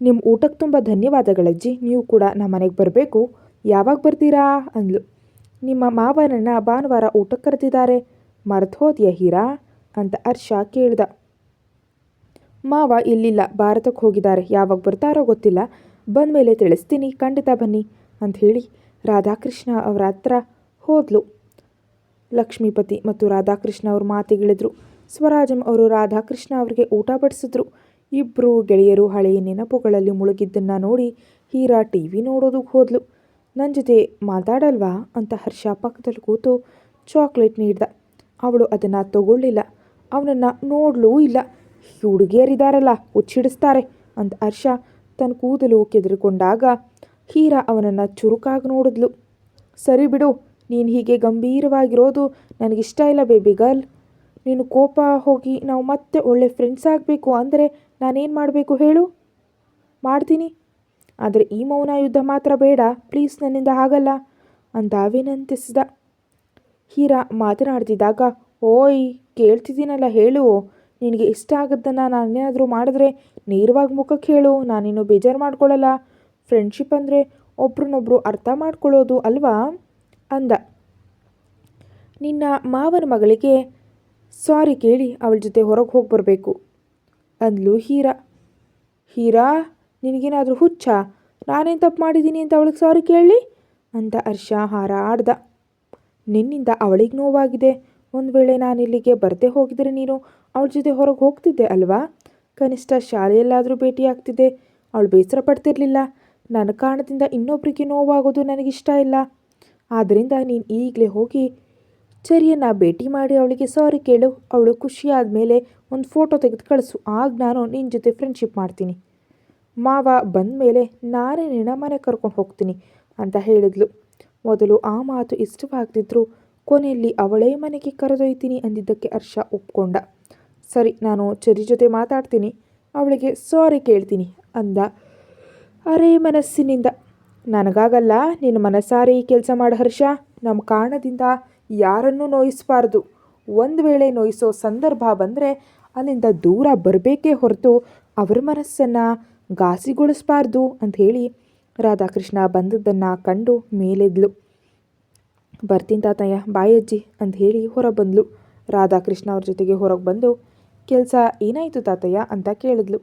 ನಿಮ್ಮ ಊಟಕ್ಕೆ ತುಂಬ ಧನ್ಯವಾದಗಳಜ್ಜಿ ನೀವು ಕೂಡ ನಮ್ಮ ಮನೆಗೆ ಬರಬೇಕು. ಯಾವಾಗ ಬರ್ತೀರಾ? ಅಂದ್ಲು. ನಿಮ್ಮ ಮಾವನನ್ನು ಭಾನುವಾರ ಊಟಕ್ಕೆ ಕರೆದಿದ್ದಾರೆ. ಮರೆತು ಹೋದ್ಯಾ ಹೀರಾ? ಅಂತ ಅರ್ಷ ಕೇಳ್ದ. ಮಾವ ಇಲ್ಲಿಲ್ಲ ಭಾರತಕ್ಕೆ ಹೋಗಿದ್ದಾರೆ. ಯಾವಾಗ ಬರ್ತಾರೋ ಗೊತ್ತಿಲ್ಲ. ಬಂದ ಮೇಲೆ ತಿಳಿಸ್ತೀನಿ, ಖಂಡಿತ ಬನ್ನಿ ಅಂತ ಹೇಳಿ ರಾಧಾಕೃಷ್ಣ ಅವರ ಹತ್ರ ಹೋದ್ಲು. ಲಕ್ಷ್ಮೀಪತಿ ಮತ್ತು ರಾಧಾಕೃಷ್ಣ ಅವರು ಮಾತಿಗಿಳಿದ್ರು ಸ್ವರಾಜಂ ಅವರು ರಾಧಾಕೃಷ್ಣ ಅವರಿಗೆ ಊಟ ಬಡಿಸಿದ್ರು. ಇಬ್ಬರು ಗೆಳೆಯರು ಹಳೆಯ ನೆನಪುಗಳಲ್ಲಿ ಮುಳುಗಿದ್ದನ್ನು ನೋಡಿ ಹೀರಾ ಟಿ ವಿ ನೋಡೋದಕ್ಕೆ ಹೋದ್ಲು. ನನ್ನ ಜೊತೆ ಮಾತಾಡಲ್ವಾ ಅಂತ ಹರ್ಷ ಪಕ್ಕದಲ್ಲಿ ಕೂತು ಚಾಕ್ಲೇಟ್ ನೀಡ್ದ. ಅವಳು ಅದನ್ನು ತಗೊಳ್ಳಿಲ್ಲ. ಅವನನ್ನು ನೋಡಲೂ ಇಲ್ಲ. ಹುಡುಗಿಯರಿದಾರಲ್ಲ, ಹುಚ್ಚಿಡಿಸ್ತಾರೆ ಅಂತ ಹರ್ಷ ತನ್ನ ಕೂದಲು ಕೆದರಿಕೊಂಡಾಗ ಹೀರಾ ಅವನನ್ನು ಚುರುಕಾಗಿ ನೋಡಿದ್ಲು. ಸರಿ ಬಿಡು, ನೀನು ಹೀಗೆ ಗಂಭೀರವಾಗಿರೋದು ನನಗಿಷ್ಟ ಇಲ್ಲ ಬೇಬಿ ಗರ್ಲ್. ನೀನು ಕೋಪ ಹೋಗಿ ನಾವು ಮತ್ತೆ ಒಳ್ಳೆ ಫ್ರೆಂಡ್ಸ್ ಆಗಬೇಕು ಅಂದರೆ ನಾನೇನು ಮಾಡಬೇಕು ಹೇಳು? ಮಾಡ್ತೀನಿ. ಆದರೆ ಈ ಮೌನ ಯುದ್ಧ ಮಾತ್ರ ಬೇಡ ಪ್ಲೀಸ್ ನನ್ನಿಂದ ಆಗಲ್ಲ ಅಂತ ವಿನಂತಿಸಿದ. ಹೀರಾ ಮಾತನಾಡ್ತಿದ್ದಾಗ, ಓಯ್, ಕೇಳ್ತಿದ್ದೀನಲ್ಲ ಹೇಳು. ನಿನಗೆ ಇಷ್ಟ ಆಗದ್ದನ್ನು ನಾನೇನಾದರೂ ಮಾಡಿದ್ರೆ ನೇರವಾಗಿ ಮುಖಕ್ಕೆ ಹೇಳು ನಾನಿನ್ನು ಬೇಜಾರು ಮಾಡ್ಕೊಳ್ಳಲ್ಲ ಫ್ರೆಂಡ್ಶಿಪ್ ಅಂದರೆ ಒಬ್ರನ್ನೊಬ್ರು ಅರ್ಥ ಮಾಡ್ಕೊಳ್ಳೋದು ಅಲ್ವಾ? ಅಂದ. ನಿನ್ನ ಮಾವನ ಮಗಳಿಗೆ ಸಾರಿ ಕೇಳಿ ಅವಳ ಜೊತೆ ಹೊರಗೆ ಹೋಗಿ ಬರಬೇಕು ಅಂದ್ಲು ಹೀರಾ. ಹೀರಾ, ನಿನಗೇನಾದರೂ ಹುಚ್ಚ? ನಾನೇನು ತಪ್ಪು ಮಾಡಿದ್ದೀನಿ ಅಂತ ಅವಳಿಗೆ ಸಾರಿ ಕೇಳಲಿ ಅಂತ ಅರ್ಷ ಹಾರ ಆಡ್ದ ನಿನ್ನಿಂದ ಅವಳಿಗೆ ನೋವಾಗಿದೆ. ಒಂದು ವೇಳೆ ನಾನು ಇಲ್ಲಿಗೆ ಬರದೇ ಹೋಗಿದ್ರೆ ನೀನು ಅವಳ ಜೊತೆ ಹೊರಗೆ ಹೋಗ್ತಿದ್ದೆ ಅಲ್ವಾ? ಕನಿಷ್ಠ ಶಾಲೆಯಲ್ಲಾದರೂ ಭೇಟಿ ಆಗ್ತಿದ್ದೆ. ಅವಳು ಬೇಸರ ಪಡ್ತಿರ್ಲಿಲ್ಲ. ನನ್ನ ಕಾರಣದಿಂದ ಇನ್ನೊಬ್ಬರಿಗೆ ನೋವಾಗೋದು ನನಗಿಷ್ಟ ಇಲ್ಲ. ಆದ್ದರಿಂದ ನೀನು ಈಗಲೇ ಹೋಗಿ ಚರಿಯನ್ನು ಭೇಟಿ ಮಾಡಿ ಅವಳಿಗೆ ಸಾರಿ ಕೇಳು. ಅವಳು ಖುಷಿಯಾದ ಮೇಲೆ ಒಂದು ಫೋಟೋ ತೆಗೆದು ಕಳಿಸು. ಆಗ ನಾನು ನಿನ್ನ ಜೊತೆ ಫ್ರೆಂಡ್ಶಿಪ್ ಮಾಡ್ತೀನಿ. ಮಾವ ಬಂದ ಮೇಲೆ ನಾನೇ ನಿನ್ನ ಮನೆ ಕರ್ಕೊಂಡು ಹೋಗ್ತೀನಿ ಅಂತ ಹೇಳಿದ್ಲು. ಮೊದಲು ಆ ಮಾತು ಇಷ್ಟವಾಗ್ತಿದ್ರು ಕೊನೆಯಲ್ಲಿ ಅವಳೇ ಮನೆಗೆ ಕರೆದೊಯ್ತೀನಿ ಅಂದಿದ್ದಕ್ಕೆ ಹರ್ಷ ಒಪ್ಕೊಂಡ. ಸರಿ, ನಾನು ಚರಿ ಜೊತೆ ಮಾತಾಡ್ತೀನಿ. ಅವಳಿಗೆ ಸಾರಿ ಕೇಳ್ತೀನಿ ಅಂದ. ಅರೇ ಮನಸ್ಸಿನಿಂದ. ನನಗಾಗಲ್ಲ, ನಿನ್ನ ಮನಸ್ಸಾರೆ ಈ ಕೆಲಸ ಮಾಡ ಹರ್ಷ. ನಮ್ಮ ಕಾರಣದಿಂದ ಯಾರನ್ನೂ ನೋಯಿಸಬಾರ್ದು. ಒಂದು ವೇಳೆ ನೋಯಿಸೋ ಸಂದರ್ಭ ಬಂದರೆ ಅಲ್ಲಿಂದ ದೂರ ಬರಬೇಕೇ ಹೊರತು ಅವರ ಮನಸ್ಸನ್ನು ಘಾಸಿಗೊಳಿಸಬಾರ್ದು ಅಂತ ಹೇಳಿ ರಾಧಾಕೃಷ್ಣ ಬಂದದ್ದನ್ನು ಕಂಡು ಮೇಲೆದ್ಲು. ಬರ್ತೀನಿ ತಾತಯ್ಯ ಬಾಯಜ್ಜಿ ಅಂತ ಹೇಳಿ ಹೊರ ಬಂದ್ಲು ರಾಧಾಕೃಷ್ಣ ಅವ್ರ ಜೊತೆಗೆ ಹೊರಗೆ ಬಂದು, ಕೆಲಸ ಏನಾಯಿತು ತಾತಯ್ಯ? ಅಂತ ಕೇಳಿದ್ಲು.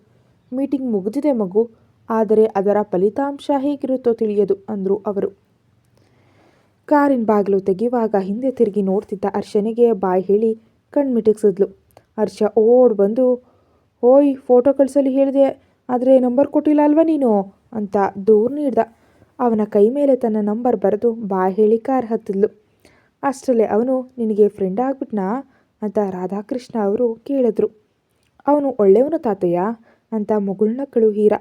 ಮೀಟಿಂಗ್ ಮುಗಿದಿದೆ ಮಗು, ಆದರೆ ಅದರ ಫಲಿತಾಂಶ ಹೇಗಿರುತ್ತೋ ತಿಳಿಯದು, ಅಂದರು ಅವರು. ಕಾರಿನ ಬಾಗಿಲು ತೆಗೆಯುವಾಗ ಹಿಂದೆ ತಿರುಗಿ ನೋಡ್ತಿದ್ದ ಅರ್ಷನಿಗೆ ಬಾಯಿ ಹೇಳಿ ಕಣ್ಮಿಟಿಕ್ಸಿದ್ಲು ಅರ್ಷ ಓಡ್ ಬಂದು, ಓಯ್ ಫೋಟೋ ಕಳಿಸಲು ಹೇಳಿದೆ, ಆದರೆ ನಂಬರ್ ಕೊಟ್ಟಿಲ್ಲ ಅಲ್ವಾ ನೀನು? ಅಂತ ದೂರು ನೀಡ್ದ. ಅವನ ಕೈ ಮೇಲೆ ತನ್ನ ನಂಬರ್ ಬರೆದು ಬಾಯಿ ಹೇಳಿ ಕಾರ್ ಹತ್ತಿದ್ಲು. ಅಷ್ಟರಲ್ಲೇ ಅವನು, ನಿನಗೆ ಫ್ರೆಂಡ್ ಆಗ್ಬಿಟ್ನಾ? ಅಂತ ರಾಧಾಕೃಷ್ಣ ಅವರು ಕೇಳಿದ್ರು. ಅವನು ಒಳ್ಳೆಯವನು ತಾತಯ್ಯ, ಅಂತ ಮಗುಳನ್ನ ಹೀರ.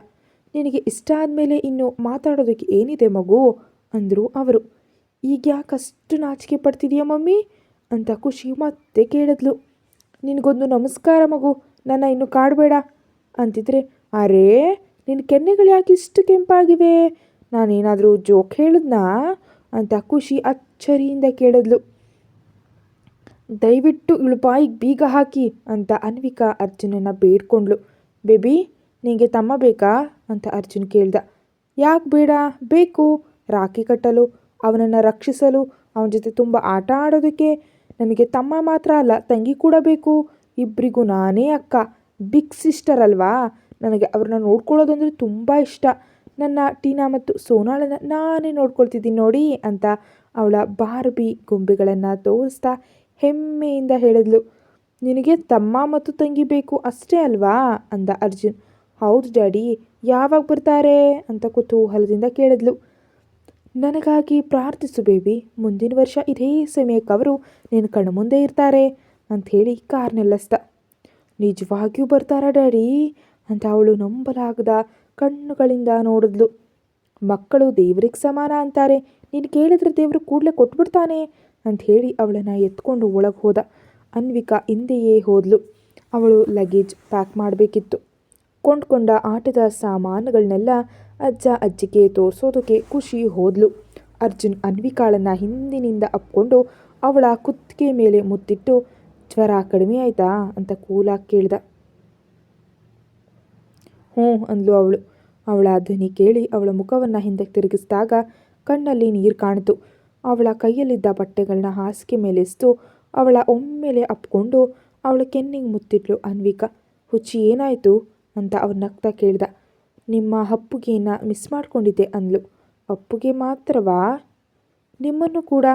ನಿನಗೆ ಇಷ್ಟ ಆದಮೇಲೆ ಇನ್ನು ಮಾತಾಡೋದಕ್ಕೆ ಏನಿದೆ ಮಗು? ಅಂದರು ಅವರು. ಈಗ ಯಾಕಷ್ಟು ನಾಚಿಕೆ ಪಡ್ತಿದೀಯ ಮಮ್ಮಿ? ಅಂತ ಖುಷಿ ಮತ್ತೆ ಕೇಳಿದ್ಲು. ನಿನಗೊಂದು ನಮಸ್ಕಾರ ಮಗು, ನನ್ನ ಇನ್ನು ಕಾಡಬೇಡ ಅಂತಿದ್ರೆ, ಅರೇ ನಿನ್ನ ಕೆನ್ನೆಗಳು ಯಾಕೆ ಇಷ್ಟು ಕೆಂಪಾಗಿವೆ? ನಾನೇನಾದರೂ ಜೋಕ್ ಹೇಳಿದ್ನಾ? ಅಂತ ಖುಷಿ ಅಚ್ಚರಿಯಿಂದ ಕೇಳಿದ್ಲು. ದಯವಿಟ್ಟು ಇಳು ಬಾಯಿಗೆ ಬೀಗ ಹಾಕಿ ಅಂತ ಅನ್ವಿಕಾ ಅರ್ಜುನನ್ನ ಬೇಡ್ಕೊಂಡ್ಳು. ಬೇಬಿ ನಿನಗೆ ತಮ್ಮ ಬೇಕಾ? ಅಂತ ಅರ್ಜುನ್ ಕೇಳ್ದ. ಯಾಕೆ ಬೇಡ? ಬೇಕು. ರಾಖಿ ಕಟ್ಟಲು. ಅವನನ್ನು ರಕ್ಷಿಸಲು ಅವನ ಜೊತೆ ತುಂಬ ಆಟ ಆಡೋದಕ್ಕೆ ನನಗೆ ತಮ್ಮ ಮಾತ್ರ ಅಲ್ಲ, ತಂಗಿ ಕೂಡ ಬೇಕು. ಇಬ್ಬರಿಗೂ ನಾನೇ ಅಕ್ಕ. ಬಿಗ್ ಸಿಸ್ಟರ್ ಅಲ್ವಾ? ನನಗೆ ಅವ್ರನ್ನ ನೋಡ್ಕೊಳ್ಳೋದಂದ್ರೆ ತುಂಬ ಇಷ್ಟ. ನನ್ನ ಟೀನಾ ಮತ್ತು ಸೋನಾಳನ್ನು ನಾನೇ ನೋಡ್ಕೊಳ್ತಿದ್ದೀನಿ ನೋಡಿ ಅಂತ ಅವಳ ಬಾರ್ಬಿ ಗೊಂಬೆಗಳನ್ನು ತೋರಿಸ್ತಾ ಹೆಮ್ಮೆಯಿಂದ ಹೇಳಿದ್ಲು. ನಿನಗೆ ತಮ್ಮ ಮತ್ತು ತಂಗಿ ಬೇಕು ಅಷ್ಟೇ ಅಲ್ವಾ? ಅಂದ ಅರ್ಜುನ್. ಹೌದು ಡ್ಯಾಡಿ, ಯಾವಾಗ ಬರ್ತಾರೆ? ಅಂತ ಕುತೂಹಲದಿಂದ ಕೇಳಿದ್ಲು. ನನಗಾಗಿ ಪ್ರಾರ್ಥಿಸು ಬೇಬಿ, ಮುಂದಿನ ವರ್ಷ ಇದೇ ಸಮಯಕ್ಕೆ ಅವರು ನಿನ್ನ ಕಣ್ಣು ಮುಂದೆ ಇರ್ತಾರೆ ಅಂಥೇಳಿ ಕಾರ್ ನಿಲ್ಲಿಸ್ದ. ನಿಜವಾಗಿಯೂ ಬರ್ತಾರಾ ಡ್ಯಾಡಿ ಅಂತ ಅವಳು ನಂಬಲಾಗದ ಕಣ್ಣುಗಳಿಂದ ನೋಡಿದ್ಲು. ಮಕ್ಕಳು ದೇವ್ರಿಗೆ ಸಮಾನ ಅಂತಾರೆ, ನೀನು ಕೇಳಿದ್ರೆ ದೇವರು ಕೂಡಲೇ ಕೊಟ್ಬಿಡ್ತಾನೆ ಅಂತ ಹೇಳಿ ಅವಳನ್ನು ಎತ್ಕೊಂಡು ಒಳಗೆ ಹೋದ. ಅನ್ವಿಕಾ ಹಿಂದೆಯೇ ಹೋದ್ಲು. ಅವಳು ಲಗೇಜ್ ಪ್ಯಾಕ್ ಮಾಡಬೇಕಿತ್ತು. ಕೊಂಡ್ಕೊಂಡ ಆಟದ ಸಾಮಾನುಗಳನ್ನೆಲ್ಲ ಅಜ್ಜ ಅಜ್ಜಿಗೆ ತೋರಿಸೋದಕ್ಕೆ ಖುಷಿ ಹೋದ್ಲು. ಅರ್ಜುನ್ ಅನ್ವಿಕಾಳನ್ನು ಹಿಂದಿನಿಂದ ಅಪ್ಕೊಂಡು ಅವಳ ಕುತ್ತಿಗೆ ಮೇಲೆ ಮುತ್ತಿಟ್ಟು, ಜ್ವರ ಕಡಿಮೆ ಆಯ್ತಾ? ಅಂತ ಕೂಲಾಗಿ ಕೇಳ್ದ. ಹ್ಞೂ ಅಂದ್ಲು ಅವಳು. ಅವಳ ಧ್ವನಿ ಕೇಳಿ ಅವಳ ಮುಖವನ್ನು ಹಿಂದಕ್ಕೆ ತಿರುಗಿಸಿದಾಗ ಕಣ್ಣಲ್ಲಿ ನೀರು ಕಾಣಿತು. ಅವಳ ಕೈಯಲ್ಲಿದ್ದ ಬಟ್ಟೆಗಳನ್ನ ಹಾಸಿಗೆ ಮೇಲೆಸ್ತು ಅವಳ ಒಮ್ಮೆಲೆ ಅಪ್ಕೊಂಡು ಅವಳ ಕೆನ್ನಿಗೆ ಮುತ್ತಿಟ್ಲು ಅನ್ವಿಕಾ. ಹುಚ್ಚಿ ಏನಾಯಿತು? ಅಂತ ಅವ್ರು ನಗ್ತಾ ಕೇಳ್ದ. ನಿಮ್ಮ ಅಪ್ಪುಗೆನ ಮಿಸ್ ಮಾಡ್ಕೊಂಡಿದ್ದೆ? ಅಂದ್ಲು. ಅಪ್ಪುಗೆ ಮಾತ್ರವಾ? ನಿಮ್ಮನ್ನು ಕೂಡ.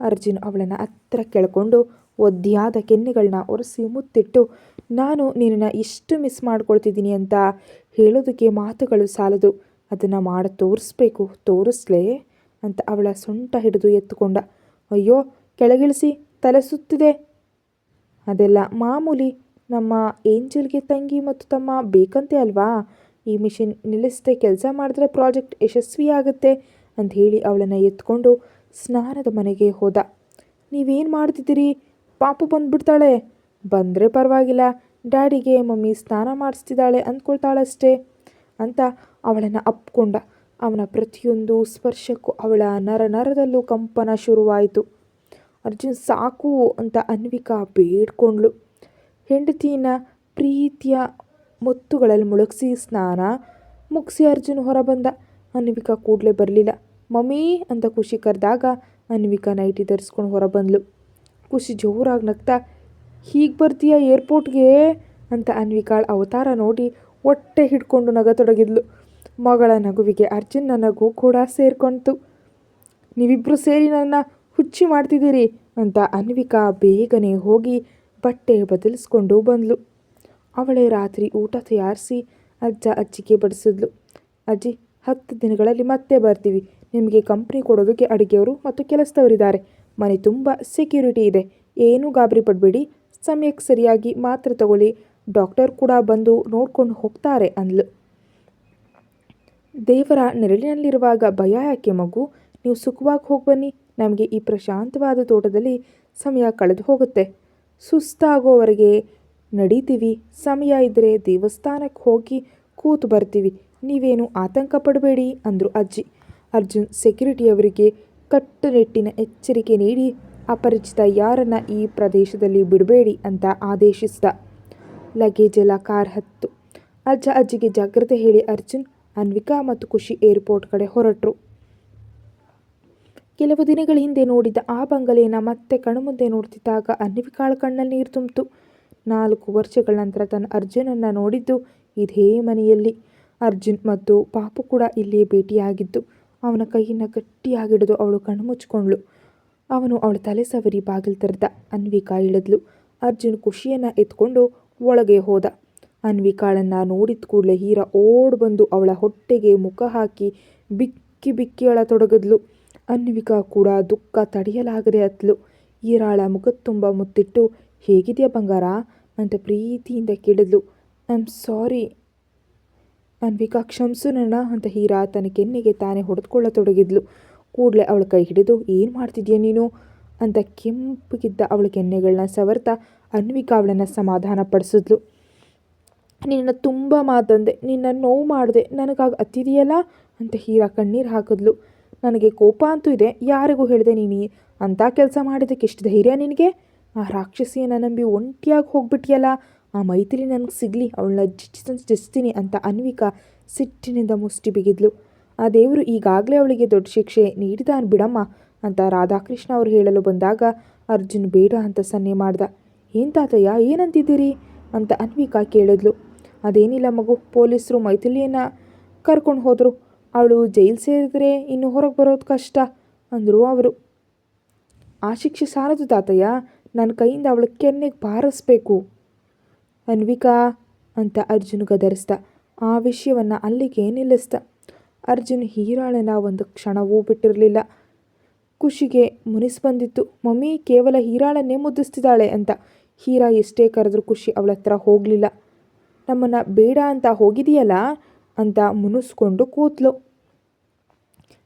ಅರ್ಜುನ್ ಅವಳನ್ನು ಹತ್ತಿರ ಕೆಳ್ಕೊಂಡು ಒದ್ದೆಯಾದ ಕೆನ್ನೆಗಳನ್ನ ಒರೆಸಿ ಮುತ್ತಿಟ್ಟು, ನಾನು ನಿನ್ನನ್ನು ಇಷ್ಟು ಮಿಸ್ ಮಾಡ್ಕೊಳ್ತಿದ್ದೀನಿ ಅಂತ ಹೇಳೋದಕ್ಕೆ ಮಾತುಗಳು ಸಾಲದು. ಅದನ್ನು ಮಾಡಿ ತೋರಿಸ್ಬೇಕು, ತೋರಿಸ್ಲೇ? ಅಂತ ಅವಳ ಸೊಂಟ ಹಿಡಿದು ಎತ್ತುಕೊಂಡ ಅಯ್ಯೋ, ಕೆಳಗಿಳಿಸಿ, ತಲೆ ಸುತ್ತಿದೆ? ಅದೆಲ್ಲ ಮಾಮೂಲಿ ನಮ್ಮ ಏಂಜಲ್ಗೆ ತಂಗಿ ಮತ್ತು ತಮ್ಮ ಬೇಕಂತೆ ಅಲ್ವಾ? ಈ ಮಿಷಿನ್ ನಿಲ್ಲಿಸದೆ ಕೆಲಸ ಮಾಡಿದ್ರೆ ಪ್ರಾಜೆಕ್ಟ್ ಯಶಸ್ವಿಯಾಗುತ್ತೆ ಅಂತ ಹೇಳಿ ಅವಳನ್ನು ಎತ್ಕೊಂಡು ಸ್ನಾನದ ಮನೆಗೆ ಹೋದ. ನೀವೇನು ಮಾಡ್ತಿದ್ದೀರಿ? ಪಾಪು ಬಂದುಬಿಡ್ತಾಳೆ. ಬಂದರೆ ಪರವಾಗಿಲ್ಲ. ಡ್ಯಾಡಿಗೆ ಮಮ್ಮಿ ಸ್ನಾನ ಮಾಡಿಸ್ತಿದ್ದಾಳೆ ಅಂದ್ಕೊಳ್ತಾಳಷ್ಟೇ ಅಂತ ಅವಳನ್ನು ಅಪ್ಕೊಂಡ. ಅವನ ಪ್ರತಿಯೊಂದು ಸ್ಪರ್ಶಕ್ಕೂ ಅವಳ ನರ ನರದಲ್ಲೂ ಕಂಪನ ಶುರುವಾಯಿತು. ಅರ್ಜುನ್ ಸಾಕು ಅಂತ ಅನ್ವಿಕಾ ಬೇಡ್ಕೊಂಡ್ಳು. ಹೆಂಡತಿನ ಪ್ರೀತಿಯ ಮುತ್ತುಗಳಲ್ಲಿ ಮುಳುಗಿಸಿ ಸ್ನಾನ ಮುಗಿಸಿ ಅರ್ಜುನ್ ಹೊರಬಂದ. ಅನ್ವಿಕಾ ಕೂಡಲೇ ಬರಲಿಲ್ಲ. ಮಮ್ಮಿ ಅಂತ ಖುಷಿ ಕರೆದಾಗ ಅನ್ವಿಕಾ ನೈಟಿ ಧರಿಸ್ಕೊಂಡು ಹೊರಬಂದ್ಲು. ಖುಷಿ ಜೋರಾಗಿ ನಗ್ತಾ, ಹೀಗೆ ಬರ್ತೀಯ ಏರ್ಪೋರ್ಟ್ಗೆ? ಅಂತ ಅನ್ವಿಕಾಳ ಅವತಾರ ನೋಡಿ ಹೊಟ್ಟೆ ಹಿಡ್ಕೊಂಡು ನಗತೊಡಗಿದ್ಲು. ಮಗಳ ನಗುವಿಗೆ ಅರ್ಜುನ್ನ ನಗು ಕೂಡ ಸೇರ್ಕೊಂತು. ನೀವಿಬ್ಬರು ಸೇರಿ ನನ್ನ ಹುಚ್ಚಿ ಮಾಡ್ತಿದ್ದೀರಿ ಅಂತ ಅನ್ವಿಕಾ ಬೇಗನೆ ಹೋಗಿ ಬಟ್ಟೆ ಬದಲಿಸ್ಕೊಂಡು ಬಂದ್ಲು. ಅವಳೇ ರಾತ್ರಿ ಊಟ ತಯಾರಿಸಿ ಅಜ್ಜ ಅಜ್ಜಿಗೆ ಬಡಿಸಿದ್ಲು. ಅಜ್ಜಿ, ಹತ್ತು ದಿನಗಳಲ್ಲಿ ಮತ್ತೆ ಬರ್ತೀವಿ. ನಿಮಗೆ ಕಂಪ್ನಿ ಕೊಡೋದಕ್ಕೆ ಅಡುಗೆಯವರು ಮತ್ತು ಕೆಲಸದವರಿದ್ದಾರೆ. ಮನೆ ತುಂಬ ಸೆಕ್ಯೂರಿಟಿ ಇದೆ. ಏನೂ ಗಾಬರಿ ಪಡಬೇಡಿ. ಸಮಯಕ್ಕೆ ಸರಿಯಾಗಿ ಮಾತ್ರೆ ತಗೊಳ್ಳಿ. ಡಾಕ್ಟರ್ ಕೂಡ ಬಂದು ನೋಡ್ಕೊಂಡು ಹೋಗ್ತಾರೆ ಅಂದ್ಲು. ದೇವರ ನೆರಳಿನಲ್ಲಿರುವಾಗ ಭಯ ಯಾಕೆ ಮಗು? ನೀವು ಸುಖವಾಗಿ ಹೋಗಿ ಬನ್ನಿ. ನಮಗೆ ಈ ಪ್ರಶಾಂತವಾದ ತೋಟದಲ್ಲಿ ಸಮಯ ಕಳೆದು ಹೋಗುತ್ತೆ. ಸುಸ್ತಾಗೋವರೆಗೆ ನಡೀತೀವಿ. ಸಮಯ ಇದ್ದರೆ ದೇವಸ್ಥಾನಕ್ಕೆ ಹೋಗಿ ಕೂತು ಬರ್ತೀವಿ. ನೀವೇನು ಆತಂಕ ಪಡಬೇಡಿ ಅಂದರು ಅಜ್ಜಿ. ಅರ್ಜುನ್ ಸೆಕ್ಯೂರಿಟಿಯವರಿಗೆ ಕಟ್ಟುನಿಟ್ಟಿನ ಎಚ್ಚರಿಕೆ ನೀಡಿ, ಅಪರಿಚಿತ ಯಾರನ್ನ ಈ ಪ್ರದೇಶದಲ್ಲಿ ಬಿಡಬೇಡಿ ಅಂತ ಆದೇಶಿಸಿದ. ಲಗೇಜ್ ಎಲ್ಲ ಕಾರ್ ಹತ್ತು. ಅಜ್ಜ ಅಜ್ಜಿಗೆ ಜಾಗ್ರತೆ ಹೇಳಿ ಅರ್ಜುನ್, ಅನ್ವಿಕಾ ಮತ್ತು ಖುಷಿ ಏರ್ಪೋರ್ಟ್ ಕಡೆ ಹೊರಟರು. ಕೆಲವು ದಿನಗಳ ಹಿಂದೆ ನೋಡಿದ ಆ ಬಂಗಲೆಯನ್ನು ಮತ್ತೆ ಕಣ್ಮುಂದೆ ನೋಡ್ತಿದ್ದಾಗ ಅನ್ವಿಕಾಳ ಕಣ್ಣಲ್ಲಿ ನೀರು ತುಂಬಿತು. ನಾಲ್ಕು ವರ್ಷಗಳ ನಂತರ ತನ್ನ ಅರ್ಜುನನ್ನು ನೋಡಿದ್ದು ಇದೇ ಮನೆಯಲ್ಲಿ. ಅರ್ಜುನ್ ಮತ್ತು ಪಾಪು ಕೂಡ ಇಲ್ಲಿಯೇ ಭೇಟಿಯಾಗಿದ್ದು, ಅವನ ಕೈಯನ್ನು ಗಟ್ಟಿಯಾಗಿಡಿದು ಅವಳು ಕಣ್ಣು ಮುಚ್ಚಿಕೊಂಡ್ಳು. ಅವನು ಅವಳ ತಲೆ ಸವರಿ, ಬಾಗಿಲು ತೆರೆದ ಅನ್ವಿಕಾ ಇಳಿದ್ಲು. ಅರ್ಜುನ್ ಖುಷಿಯನ್ನು ಎತ್ಕೊಂಡು ಒಳಗೆ ಹೋದ. ಅನ್ವಿಕಾಳನ್ನು ನೋಡಿದ ಕೂಡಲೇ ಹೀರ ಓಡ್ ಬಂದು ಅವಳ ಹೊಟ್ಟೆಗೆ ಮುಖ ಹಾಕಿ ಬಿಕ್ಕಿ ಬಿಕ್ಕಿ ಅಳತೊಡಗಿದ್ಲು. ಅನ್ವಿಕಾ ಕೂಡ ದುಃಖ ತಡೆಯಲಾಗದೆ ಅತ್ಲು ಈರಾಳ ಮುಖ ತುಂಬ ಮುತ್ತಿಟ್ಟು, ಹೇಗಿದೆಯಾ ಬಂಗಾರ? ಅಂತ ಪ್ರೀತಿಯಿಂದ ಕೇಳಿದ್ಲು. I am sorry. ಅನ್ವಿಕಾ ಕ್ಷಮಿಸು ಅಂತ ಹೀರಾ ತನ್ನ ಕೆನ್ನೆಗೆ ತಾನೇ ಹೊಡೆದುಕೊಳ್ಳತೊಡಗಿದ್ಲು. ಕೂಡಲೇ ಅವಳ ಕೈ ಹಿಡಿದು, ಏನು ಮಾಡ್ತಿದ್ಯಾ ನೀನು? ಅಂತ ಕೆಂಪಗಿದ್ದ ಅವಳ ಕೆನ್ನೆಗಳನ್ನ ಸವರ್ತಾ ಅನ್ವಿಕಾ ಅವಳನ್ನು ಸಮಾಧಾನ ಪಡಿಸಿದ್ಲು. ನಿನ್ನ ತುಂಬ ಮಾತಂದೆ. ನಿನ್ನ ನೋವು ಮಾಡಿದೆ. ನನಗಾಗ ಅತ್ತಿದೆಯಲ್ಲ? ಅಂತ ಹೀರಾ ಕಣ್ಣೀರು ಹಾಕಿದ್ಲು. ನನಗೆ ಕೋಪ ಅಂತೂ ಇದೆ, ಯಾರಿಗೂ ಹೇಳಿದೆ ನೀನು ಅಂಥ ಕೆಲಸ ಮಾಡಿದ್ದಕ್ಕೆ ಎಷ್ಟು ಧೈರ್ಯ ನಿನಗೆ? ಆ ರಾಕ್ಷಸಿಯನ್ನು ನಂಬಿ ಒಂಟಿಯಾಗಿ ಹೋಗ್ಬಿಟ್ಟಿಯಲ್ಲ ಆ ಮೈತ್ರಿ ನನಗೆ ಸಿಗಲಿ, ಅವಳನ್ನ ಜಿಸ್ತೀನಿ ಅಂತ ಅನ್ವಿಕಾ ಸಿಟ್ಟಿನಿಂದ ಮುಷ್ಟಿ ಬಿಗಿದ್ಲು. ಆ ದೇವರು ಈಗಾಗಲೇ ಅವಳಿಗೆ ದೊಡ್ಡ ಶಿಕ್ಷೆ ನೀಡಿದಾನು ಬಿಡಮ್ಮ ಅಂತ ರಾಧಾಕೃಷ್ಣ ಅವರು ಹೇಳಲು ಬಂದಾಗ ಅರ್ಜುನ್ ಬೇಡ ಅಂತ ಸನ್ನೆ ಮಾಡ್ದ. ಏನು ತಾತಯ್ಯ, ಏನಂತಿದ್ದೀರಿ? ಅಂತ ಅನ್ವಿಕಾ ಕೇಳಿದ್ಲು. ಅದೇನಿಲ್ಲ ಮಗು, ಪೊಲೀಸರು ಮೈಥಿಲಿಯನ್ನು ಕರ್ಕೊಂಡು ಹೋದರು. ಅವಳು ಜೈಲು ಸೇರಿದ್ರೆ ಇನ್ನು ಹೊರಗೆ ಬರೋದು ಕಷ್ಟ ಅಂದರು ಅವರು. ಆ ಶಿಕ್ಷೆ ಸಾಲದು ತಾತಯ್ಯ ನನ್ನ ಕೈಯಿಂದ ಅವಳ ಕೆನ್ನೆಗೆ ಬಾರಿಸ್ಬೇಕು ಅನ್ವಿಕಾ ಅಂತ ಅರ್ಜುನ್ ಗದರಿಸ್ದ. ಆ ವಿಷಯವನ್ನು ಅಲ್ಲಿಗೆ ನಿಲ್ಲಿಸ್ದ. ಅರ್ಜುನ್ ಹೀರಾಳನ ಒಂದು ಕ್ಷಣವೂ ಬಿಟ್ಟಿರಲಿಲ್ಲ. ಖುಷಿಗೆ ಮುನಿಸ್ ಬಂದಿತ್ತು. ಮಮ್ಮಿ, ಕೇವಲ ಹೀರಾಳನ್ನೇ ಮುದ್ದಿಸ್ತಿದ್ದಾಳೆ ಅಂತ. ಹೀರಾ ಎಷ್ಟೇ ಕರೆದ್ರೂ ಖುಷಿ ಅವಳ ಹತ್ರ ಹೋಗಲಿಲ್ಲ. ನಮ್ಮನ್ನು ಬೇಡ ಅಂತ ಹೋಗಿದೆಯಲ್ಲ ಅಂತ ಮುನಿಸ್ಕೊಂಡು ಕೂತ್ಲು.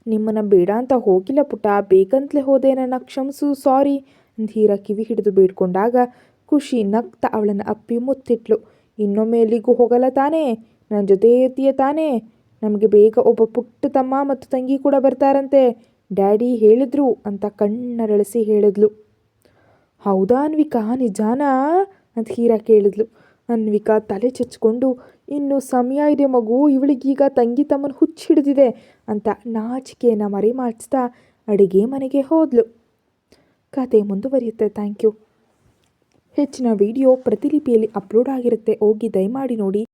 ನಿಮ್ಮನ್ನು ಬೇಡ ಅಂತ ಹೋಗಿಲ್ಲ ಪುಟ ಬೇಕಂತಲೇ ಹೋದೆ, ನನ್ನ ಕ್ಷಮಿಸು, ಸಾರಿ. ಅಂತ ಹೀರಾ ಕಿವಿ ಹಿಡಿದು ಬೇಡ್ಕೊಂಡಾಗ ಖುಷಿ ನಗ್ತ ಅವಳನ್ನು ಅಪ್ಪಿ ಮುತ್ತಿಟ್ಲು. ಇನ್ನೊಮ್ಮೆ ಎಲ್ಲಿಗೂ ಹೋಗಲ್ಲ ತಾನೇ ನನ್ನ ಜೊತೆ ಇರ್ತೀಯ ತಾನೇ. ನಮಗೆ ಬೇಗ ಒಬ್ಬ ಪುಟ್ಟ ತಮ್ಮ ಮತ್ತು ತಂಗಿ ಕೂಡ ಬರ್ತಾರಂತೆ. ಡ್ಯಾಡಿ ಹೇಳಿದ್ರು ಅಂತ ಕಣ್ಣರಳಿಸಿ ಹೇಳಿದ್ಲು. ಹೌದಾ, ಅನ್ವಿಕಾ, ನಿಜಾನಾ? ಅಂತ ಹೀರಾ ಕೇಳಿದ್ಲು. ಅನ್ವಿಕಾ ತಲೆ ಚಚ್ಕೊಂಡು ಇನ್ನು ಸಮಯ ಇದೆ ಮಗು, ಇವಳಿಗೀಗ ತಂಗಿ ತಮ್ಮನ ಹುಚ್ಚಿ ಹಿಡಿದಿದೆ ಅಂತ ನಾಚಿಕೆಯನ್ನು ಮರೆ ಮಾಡಿಸ್ತಾ ಅಡುಗೆ ಮನೆಗೆ ಹೋದ್ಲು. ಕತೆ ಮುಂದುವರಿಯುತ್ತೆ, ಥ್ಯಾಂಕ್ ಯು. ಹೆಚ್ಚಿನ ವಿಡಿಯೋ ಪ್ರತಿಲಿಪಿಯಲ್ಲಿ ಅಪ್ಲೋಡ್ ಆಗಿರುತ್ತೆ, ಹೋಗಿ ದಯಮಾಡಿ ನೋಡಿ.